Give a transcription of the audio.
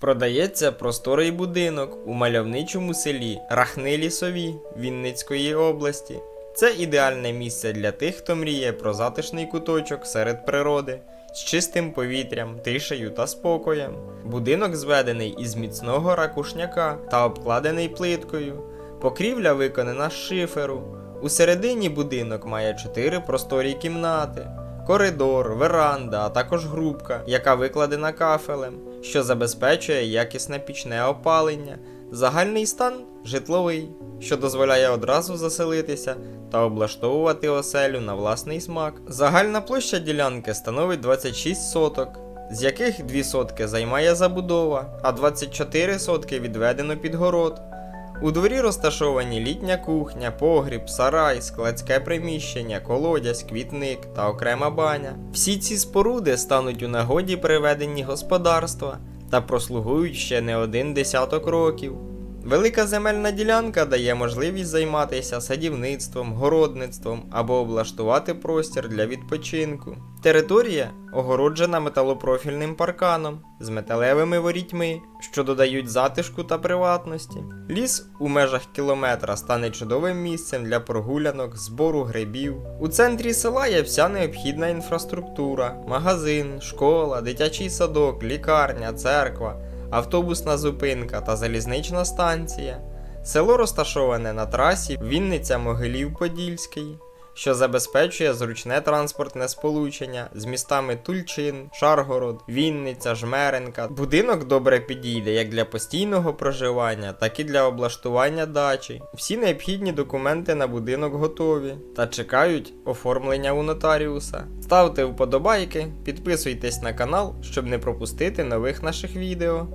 Продається просторий будинок у мальовничому селі Рахни Лісові Вінницької області. Це ідеальне місце для тих, хто мріє про затишний куточок серед природи з чистим повітрям, тишею та спокоєм. Будинок зведений із міцного ракушняка та обкладений плиткою. Покрівля виконана з шиферу. У середині будинок має чотири просторі кімнати, коридор, веранда, а також грубка, яка викладена кафелем, що забезпечує якісне пічне опалення. Загальний стан житловий, що дозволяє одразу заселитися та облаштовувати оселю на власний смак. Загальна площа ділянки становить 26 соток, з яких 2 сотки займає забудова, а 24 сотки відведено під город. У дворі розташовані літня кухня, погріб, сарай, складське приміщення, колодязь, квітник та окрема баня. Всі ці споруди стануть у нагоді при веденні господарства та прослугують ще не один десяток років. Велика земельна ділянка дає можливість займатися садівництвом, городництвом або облаштувати простір для відпочинку. Територія огороджена металопрофільним парканом з металевими ворітьми, що додають затишку та приватності. Ліс у межах кілометра стане чудовим місцем для прогулянок, збору грибів. У центрі села є вся необхідна інфраструктура: магазин, школа, дитячий садок, лікарня, церква автобусна зупинка та залізнична станція. Село розташоване на трасі Вінниця Могилів Подільський, що забезпечує зручне транспортне сполучення з містами Тульчин, Шаргород, Вінниця, Жмеренка. Будинок добре підійде як для постійного проживання, так і для облаштування дачі. Всі необхідні документи на будинок готові та чекають оформлення у нотаріуса. Ставте вподобайки, підписуйтесь на канал, щоб не пропустити нових наших відео.